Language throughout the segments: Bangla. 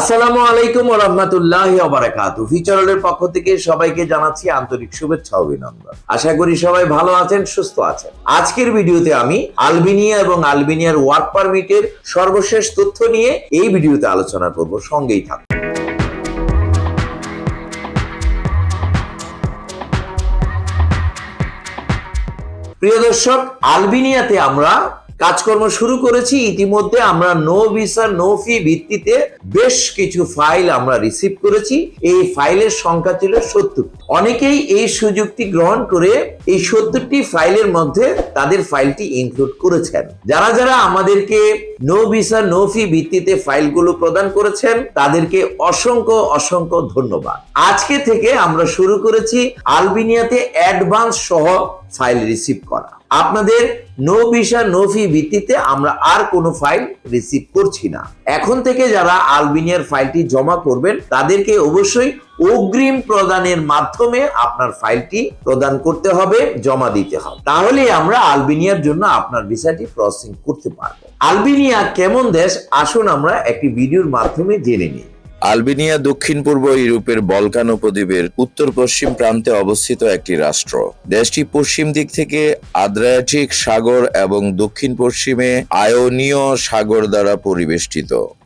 আসসালামু আলাইকুম রাহমাতুল্লাহি ওয়া ফিচারলের পক্ষ থেকে সবাইকে জানাচ্ছি আন্তরিক শুভেচ্ছা অভিনন্দন। আশা করি সবাই ভালো আছেন, সুস্থ আছেন। আজকের ভিডিওতে আমি আলবেনিয়া এবং আলবেনিয়ার ওয়ার্ক পারমিটের সর্বশেষ তথ্য নিয়ে এই ভিডিওতে আলোচনা করব, সঙ্গেই থাকুন। প্রিয় দর্শক, আলবেনিয়াতে আমরা কাজকর্ম শুরু করেছি, ইতিমধ্যে আমরা নো ভিসা নো ফি ভিত্তিতে বেশ কিছু ফাইল আমরা রিসিভ করেছি। এই ফাইলের সংখ্যা ছিল সত্তর। অনেকেই এই সুযোগটি গ্রহণ করে এই সত্তরটি ফাইলের মধ্যে তাদের ফাইলটি ইনক্লুড করেছেন। যারা যারা আমাদেরকে নো ভিসা নো ফি ভিত্তিতে ফাইলগুলো প্রদান করেছেন, তাদেরকে অসংখ্য অসংখ্য ধন্যবাদ। আজকে থেকে আমরা শুরু করেছি আলবেনিয়াতে অ্যাডভান্স সহ ফাইল রিসিভ করা। আপনাদের নো ভিসা নো ফি ভিত্তিতে আমরা আর কোনো ফাইল রিসিভ করছি না। এখন থেকে যারা আলবেনিয়ার ফাইলটি জমা করবেন, তাদেরকে অবশ্যই অগ্রিম প্রদানের মাধ্যমে আপনার ফাইলটি প্রদান করতে হবে, জমা দিতে হবে। তাহলে আমরা আলবেনিয়ার জন্য আপনার ভিসাটি প্রসেসিং করতে পারব। আলবেনিয়া কেমন দেশ? আসুন আমরা একটি ভিডিওর মাধ্যমে জেনে নিই। আলবেনিয়া দক্ষিণ পূর্ব ইউরোপের বলকান উপদ্বীপের উত্তর পশ্চিম প্রান্তে অবস্থিত একটি রাষ্ট্র। দেশটি পশ্চিম দিক থেকে আদ্রায়াটিক সাগর এবং দক্ষিণ পশ্চিমে আয়োনীয় সাগর দ্বারা পরিবেষ্টিত।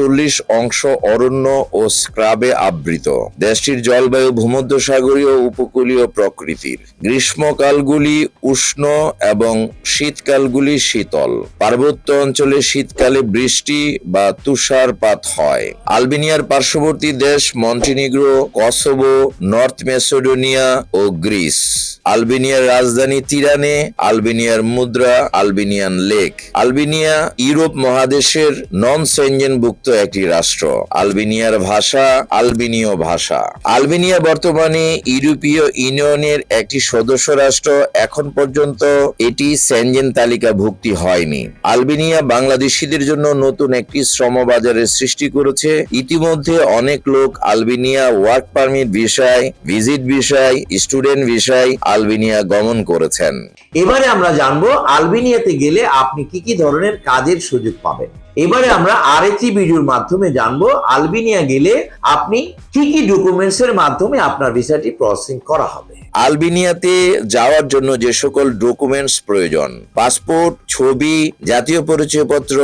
চল্লিশ অংশ অরণ্য ও স্ক্রাবে আবৃত। দেশটির জলবায়ু ভূমধ্যসাগরীয় উপকূলীয় প্রকৃতির। গ্রীষ্মকালগুলি উষ্ণ এবং শীতকালগুলি শীতল। পার্বত্য অঞ্চলে শীতকালে বৃষ্টি বা তুষারপাত হয়। আলবেনিয়ার পার্শ্ববর্তী দেশ মন্টিনিগ্রো, কসোভো, নর্থ মেসোডোনিয়া ও গ্রিস। আলবেনিয়ার রাজধানী তিরানে, আলবেনিয়ার মুদ্রা, আলবেনিয়ান লেক। আলবেনিয়া ইউরোপ মহাদেশের নন সেঞ্জেনভুক্ত একটি রাষ্ট্র। আলবেনিয়ার ভাষা আলবেনীয় ভাষা। আলবেনিয়া বর্তমানে ইউরোপীয় ইউনিয়নের একটি সদস্য রাষ্ট্র। এখন পর্যন্ত এটি সেনজেন তালিকা ভুক্তি হয়নি। আলবেনিয়া বাংলাদেশিদের জন্য নতুন একটি শ্রম বাজারের সৃষ্টি করেছে। ইতিমধ্যে অনেক লোক আলবেনিয়া ওয়ার্ক পারমিট বিষয় ভিজিট বিষয় স্টুডেন্ট বিষয় আলবেনিয়া গমন করেছেন। এবারে আমরা জানব আলবেনিয়াতে গেলে আপনি কি কি ধরনের কাজের সুযোগ পাবেন। এবারে আমরা আরেকটি ভিডিওর মাধ্যমে জানব আলবেনিয়া গেলে আপনি কি কি ডকুমেন্টস এর মাধ্যমে আপনার ভিসাটি প্রসেসিং করা হবে। আলবেনিয়াতে যাওয়ার জন্য যে সকল ডকুমেন্টস প্রয়োজন পাসপোর্ট ছবি, জাতীয় পরিচয়পত্র,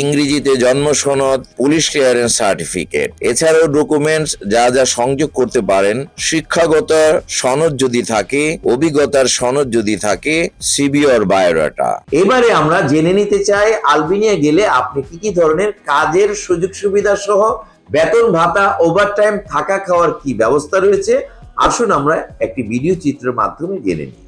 ইংরেজিতে জন্ম সনদ পুলিশ ক্লিয়ারেন্স সার্টিফিকেট এছাড়াও ডকুমেন্টস যা যা সংযোগ করতে পারেন, শিক্ষাগত সনদ যদি থাকে, অভিজ্ঞতার সনদ যদি থাকে সিবি অর বায়োডাটা এবারে আমরা জেনে নিতে চাই, আলবেনিয়া গেলে আপনি কি কি ধরনের কাজের সুযোগ সুবিধা সহ বেতন ভাতা ওভারটাইম থাকা খাওয়ার কি ব্যবস্থা রয়েছে? আসুন আমরা একটি ভিডিও চিত্রের মাধ্যমে জেনে নিই।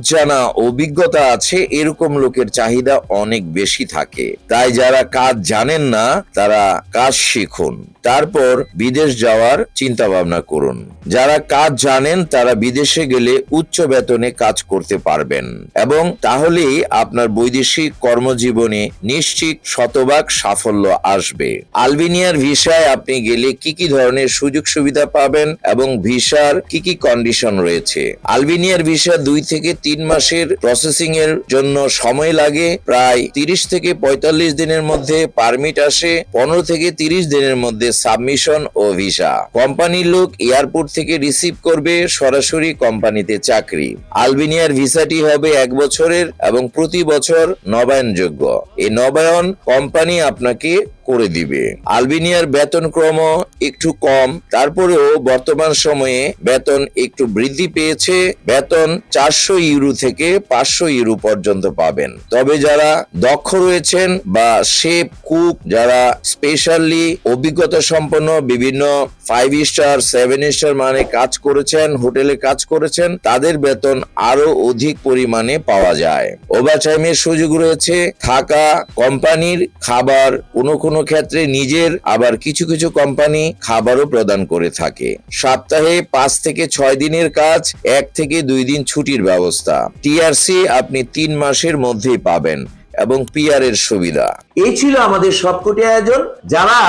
জানা অভিজ্ঞতা আছে, এরকম লোকের চাহিদা অনেক বেশি থাকে। তাই যারা কাজ জানেন না, তারা কাজ শিখুন। তারপর বিদেশ যাওয়ার চিন্তা ভাবনা করুন। যারা কাজ জানেন, তারা বিদেশে গেলে উচ্চ বেতনে কাজ করতে পারবেন। এবং তাহলেই আপনার বৈদেশিক কর্মজীবনে নিশ্চিত শতভাগ সাফল্য আসবে। আলবেনিয়ার ভিসায় আপনি গেলে কি কি ধরনের সুযোগ সুবিধা পাবেন এবং ভিসার কি কি কন্ডিশন রয়েছে? আলবেনিয়ার ভিসা দুই থেকে তিন মাসের প্রসেসিং এর জন্য সময় লাগে। প্রায় তিরিশ থেকে পঁয়তাল্লিশ দিনের মধ্যে পারমিট আসে, পনেরো থেকে তিরিশ দিনের মধ্যে সাবমিশন ও ভিসা কোম্পানির লোক এয়ারপোর্ট থেকে রিসিভ করবে, সরাসরি কোম্পানিতে চাকরি। আলবেনিয়ার ভিসাটি হবে এক বছরের এবং প্রতি বছর নবায়নযোগ্য। এই নবায়ন কোম্পানি আপনাকে করে দিবে। আলবেনিয়ার বেতন ক্রম একটু কম, তারপরেও বর্তমান সময়ে বেতন একটু বৃদ্ধি পেয়েছে। বেতন চারশো ইউরো থেকে পাঁচশো ইউরো পর্যন্ত পাবেন। তবে যারা দক্ষ রয়েছেন বা শেফ, কুক, যারা স্পেশালি অভিজ্ঞতা সম্পন্ন বিভিন্ন ফাইভ স্টার সেভেন স্টার মানে কাজ করেছেন, হোটেলে কাজ করেছেন, তাদের বেতন আরও অধিক পরিমাণে পাওয়া যায়। ওভারটাইমের সুযোগ রয়েছে থাকা কোম্পানির খাবার কোনো কোনো ক্ষেত্রে নিজের, আবার কিছু কিছু কোম্পানি খাবারও প্রদান করে থাকে। সপ্তাহে পাঁচ থেকে ছয় দিনের কাজ, এক থেকে দুই দিন ছুটির ব্যবস্থা। টিআরসি আপনি তিন মাসের মধ্যেই পাবেন এবং পিআর এর সুবিধা। এই ছিল আমাদের সবকটি আয়োজন। যারা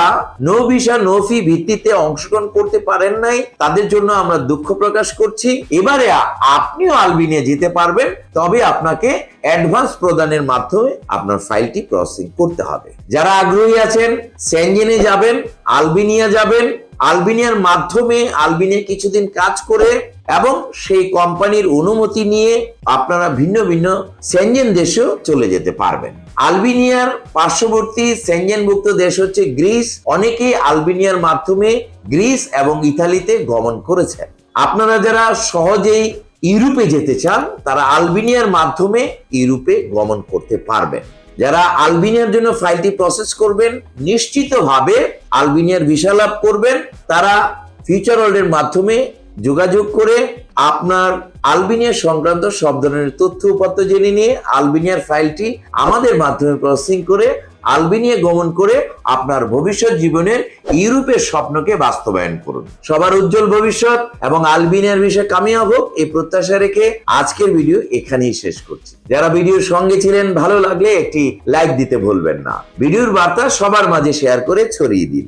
নো ভিসা, নো ফি ভিত্তিতে অংশগ্রহণ করতে পারেন নাই, তাদের জন্য আমরা দুঃখ প্রকাশ করছি। এবারে আপনিও আলবিনিয়া যেতে পারবেন, তবে আপনাকে অ্যাডভান্স প্রদানের মাধ্যমে আপনার ফাইলটি প্রসেসিং করতে হবে। যারা আগ্রহী আছেন, সেনজেনে যাবেন আলবিনিয়া যাবেন আলবিনিয়ার মাধ্যমে আলবিনিয়া কিছুদিন কাজ করে এবং সেই কোম্পানির অনুমতি নিয়ে আপনারা ভিন্ন ভিন্ন সেনজেন দেশেও চলে যেতে পারবেন। আলবিনিয়ার পার্শ্ববর্তী সেনজেনভুক্ত দেশ হচ্ছে গ্রিস। অনেকেই আলবিনিয়ার মাধ্যমে গ্রিস এবং ইতালিতে গমন করেছেন। আপনারা যারা সহজেই ইউরোপে যেতে চান, তারা আলবিনিয়ার মাধ্যমে ইউরোপে গমন করতে পারবেন। যারা আলবিনিয়ার জন্য ফাইলটি প্রসেস করবেন, নিশ্চিতভাবে আলবিনিয়ার ভিসা লাভ করবেন। তারা ফিউচার ওয়ার্ল্ডের মাধ্যমে যোগাযোগ করে আপনার আলবিনিয়া সংক্রান্ত সব ধরনের তথ্য উপাত্ত জেনে নিয়ে আলবিনিয়ার ফাইলটি আমাদের মাধ্যমে প্রসেসিং করে আলবিনিয়া গমন করে আপনার ভবিষ্যৎ জীবনের ইউরোপের স্বপ্নকে বাস্তবায়ন করুন। সবার উজ্জ্বল ভবিষ্যৎ এবং আলবিনিয়ার বিষয়ে কামিয়াব হোক, এই প্রত্যাশা রেখে আজকের ভিডিও এখানেই শেষ করছি। যারা ভিডিওর সঙ্গে ছিলেন, ভালো লাগলে একটি লাইক দিতে ভুলবেন না। ভিডিওর বার্তা সবার মাঝে শেয়ার করে ছড়িয়ে দিন।